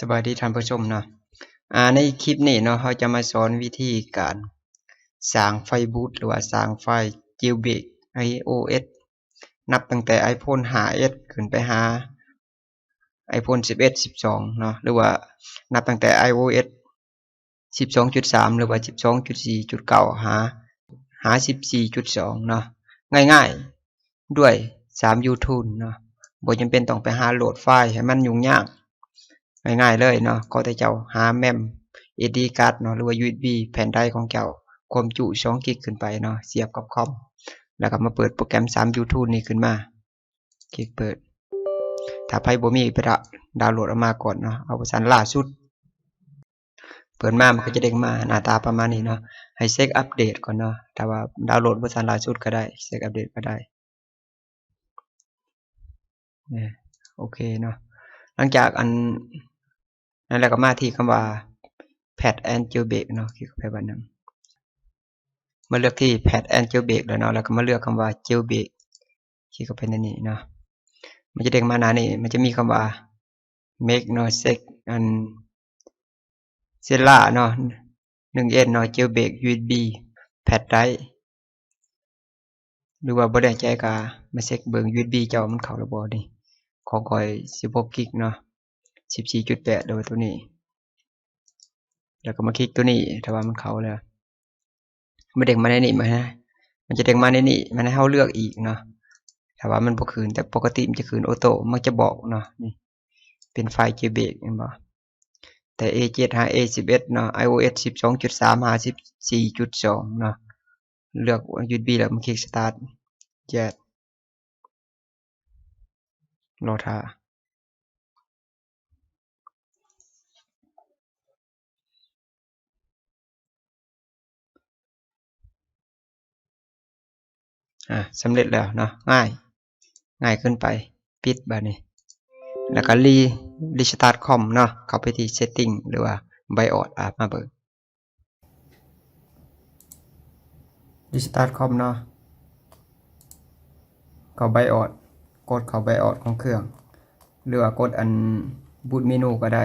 สวัสดีท่านผู้ชมเนาะอ่าในคลิปนี้เนาะเราจะมาสอนวิธีการสร้างไฟบูตหรือว่าสร้างไฟล์ Jailbreak iOS นับตั้งแต่ iPhone 5s ขึ้นไปหา iPhone 11 12เนาะหรือว่านับตั้งแต่ iOS 12.3 หรือว่า 12.4.9 หาหา 14.2 เนาะง่ายๆ ด้วย 3 YouTube เนาะบ่จำเป็นต้องไปหาโหลดไฟล์ให้มันยุ่งยาก ง่ายๆเลยเนาะก็แต่เจ้าหาแมม SD card เนาะหรือว่า USB แผ่นใดของเจ้าความจุ2กิกขึ้นไปเนาะเสียบกับคอมแล้วก็มาเปิดโปรแกรม3 YouTube นี่ขึ้นมา คลิกเปิด ถ้าใครบ่มีไปดาวน์โหลดออกมาก่อนเนาะเอาเวอร์ชันล่าสุด เปิดมามันก็จะเด้งมาหน้าตาประมาณนี้เนาะให้เช็คอัปเดตก่อนเนาะถ้าว่าดาวน์โหลดเวอร์ชันล่าสุดก็ได้เช็คอัปเดตก็ได้เนี่ยโอเคเนาะหลังจากอัน นั่นแหละก็มาที่คำว่า pad and j o b e k เนาะคลิกไปบันนึงมาเลือกที่ pad and j o b e k แล้วเนาะแล้วก็มาเลือกคำว่า j o b e k คลิกเข้าไปในนี้เนาะมันจะเด้งมาหน้านี่มันจะมีคำว่า make no sec and s e l a เนาะ 1n เนาะ jailbreak USB pad drive หรือว่าบ่ได้ใจก็มาเช็คเบิง USB เจ้ามันเข้าระบ่นี่ของข่อย16กิกเนาะ 14.8 โดยตัวนี้ แล้วก็มาคลิกตัวนี้ถ้าว่ามันเข้าแล้วมันเด้งมาในนี้มาฮะมันจะเด้งมาในนี้มันให้เฮาเลือกอีกเนาะถ้าว่ามันบ่คืนแต่ปกติมันจะคืนออโต้มันจะบอกเนาะนี่เป็นไฟล์ JPEG เห็นบ่แต่ A7 หา A11 เนาะ iOS 12.3หา14.2เนาะเลือก USB แล้วมาคลิก start แยกรอท่า อ่าสำเร็จแล้วเนาะง่าย ง่ายขึ้นไป ปิดบานี้ แล้วก็รีรีสตาร์ทคอมเนาะเข้าไปที่ setting หรือว่า BIOS อะมาเบิกรีสตาร์ทคอมเนาะเข้า BIOS กดเข้า BIOS ของเครื่อง หรือว่ากดอันบูตเมนูก็ได้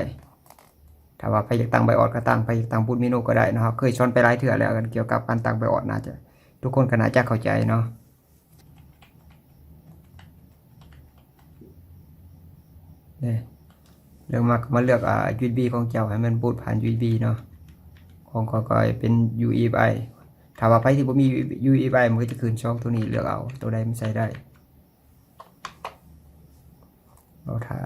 ถ้าว่าไปอยากตั้ง BIOS ก็ตั้งไปอยากตั้งบูตเมนูก็ได้นะครับเคยชอนไปหลายเทื่อแล้วกันเกี่ยวกับการตั้ง BIOS น่าจะทุกคนก็น่าจะเข้าใจเนาะ เนี่ยเลือกมามาเลือกอ่า USB ของเจ้าให้มันบูตผ่าน USB เนาะของก็ก็เป็น UEFI ถามว่าไผที่ผมมี UEFI มันก็จะขึ้นช่องตัวนี้เลือกเอาตัวใดมันใส่ได้เราท่า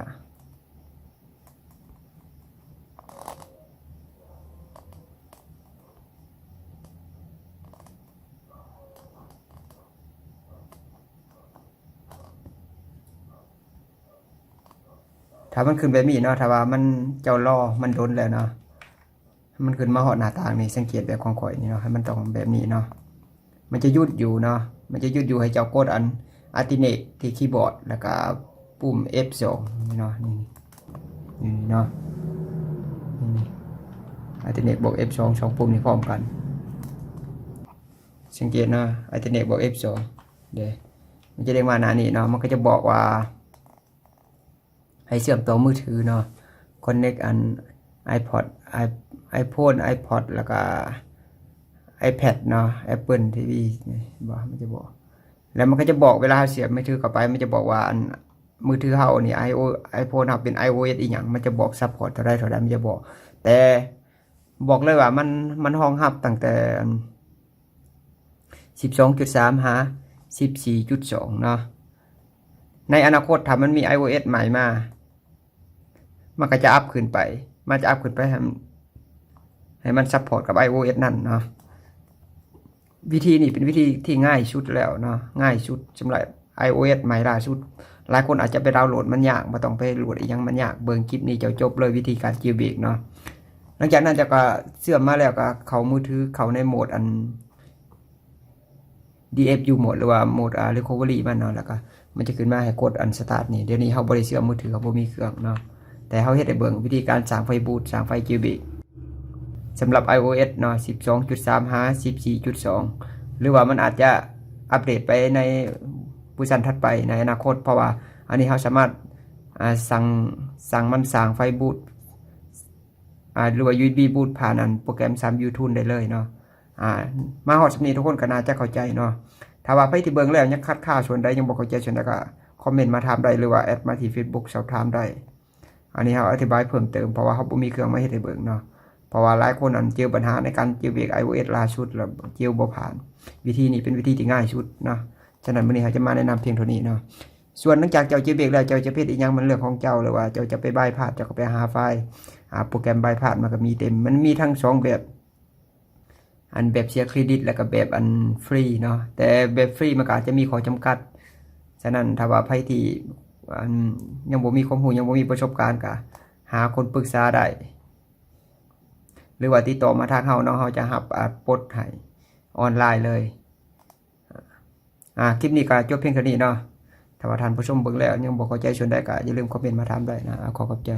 ถ้ามันขึ้นแบบนี้เนาะถ้าว่ามันเจ้ารอมันโดนแล้วเนาะมันขึ้นมาหอดหน้าต่างนี่สังเกตแบบของข่อยนี่เนาะให้มันต้องแบบนี้เนาะมันจะยุดอยู่เนาะมันจะยุดอยู่ให้เจ้ากดอันอัติเนตที่คีย์บอร์ดแล้วก็ปุ่ม F2 นี่เนาะนี่นี่เนาะนี่อัติเนตบวก F2 สองปุ่มนี้พร้อมกัน สังเกตเนาะอัติเนตบวก F2 เดี๋ยวมันจะเรียกมาหน้านี้เนาะมันก็จะบอกว่า ให้เชื่อมต่อมือถือเนาะ connect อัน iPod iPhone iPod แล้วก็ iPad เนาะ Apple TV นี่บอกมันจะบอก แล้วมันก็จะบอกเวลาเสียบมือถือเข้าไป มันจะบอกว่าอันมือถือเฮานี่ iO iPhone เฮาเป็น iOS อีหยังมันจะบอก support เท่าใดเท่าใดมันจะบอก แต่บอกเลยว่ามันมันรองรับตั้งแต่12.3หา14.2เนาะในอนาคตถ้ามันมี iOS ใหม่มา มันก็จะอัพขึ้นไป มันจะอัพขึ้นไปให้ให้มันซัพพอร์ตกับ iOS นั่นเนาะวิธีนี้เป็นวิธีที่ง่ายสุดแล้วเนาะง่ายสุดสำหรับ iOS ใหม่ล่าสุด หลายคนอาจจะไปดาวน์โหลดมันยากม่ต้องไปโหลดอีกยังมันยากเบิ่งคลิปนี้จะจบเลยวิธีการจิวเบรกเนาะหลังจากนั้นจะก็เสื่อมมาแล้วก็เขามือถือเขาในโหมดอัน DFU โหมดหรือว่าโหมดอ่า recovery มันเนาะแล้วก็มันจะขึ้นมาให้กดอันสตาร์ทนี่เดี๋ยวนี้เฮาบ่ได้เชื่อมมือถือเฮาบ่มีเครื่องเนาะ แต่เฮาเฮ็ดให้เบิ่งวิธีการสร้างไฟบูตสร้างไฟจิวบรกสำหรับ iOS เนาะ12.3หา14.2 หรือว่ามันอาจจะอัปเดตไปในเวอร์ชันถัดไปในอนาคต เพราะว่าอันนี้เฮาสามารถสั่งสั่งมันสร้างไฟบูตหรือว่า USB boot ผ่านอันโปรแกรม3 YouTube ได้เลยเนาะมาฮอดสำนีทุกคนก็น่าจะเข้าใจเนาะถ้าว่าไปที่เบิงแล้วยังคัดค้าส่วนใดยังบ่เข้าใจส่วนใดก็คอมเมนต์มาถามได้หรือว่าแอดมาที่ Facebook สอบถามได้ อันนี้เราอธิบายเพิ่มเติมเพราะว่าเขาบ่มีเครื่องมาเฮ็ดให้เบิ่งเนาะเพราะว่าหลายคนอันเจอปัญหาในการเจอเบรก iOS ล่าสุดแล้วเจอบ่ผ่าน วิธีนี้เป็นวิธีที่ง่ายสุดเนาะฉะนั้นมื้อนี้เราจะมาแนะนำเพียงเท่านี้เนาะส่วนหลังจากเจ้าเจอเบรกแล้วเจ้าจะเพชรอีกอย่างมันเรื่องของเจ้าหรือว่าเจ้าจะไปบายพาสเจ้าก็ไปหาไฟล์หาโปรแกรมบายพาสมันก็มีเต็ม มันมีทั้งสองแบบอันแบบเสียเครดิต แล้วก็แบบอันฟรีเนาะแต่แบบฟรีมันก็อาจจะมีข้อจำกัด ฉะนั้นถ้าว่าไผที่ ยังบ่มีความรู้ยังบ่มีประสบการณ์ก็หาคนปรึกษาได้หรือว่าติดต่อมาทางเฮาเนาะเฮาจะหับปลดให้ออนไลน์เลยอ่าคลิปนี้ก็จบเพียงเท่านี้เนาะถ้าว่าท่านผู้ชมเบิ่งแล้วยังบ่เข้าใจส่วนใดก็อย่าลืมคอมเมนต์มาถามได้นะขอขอบใจ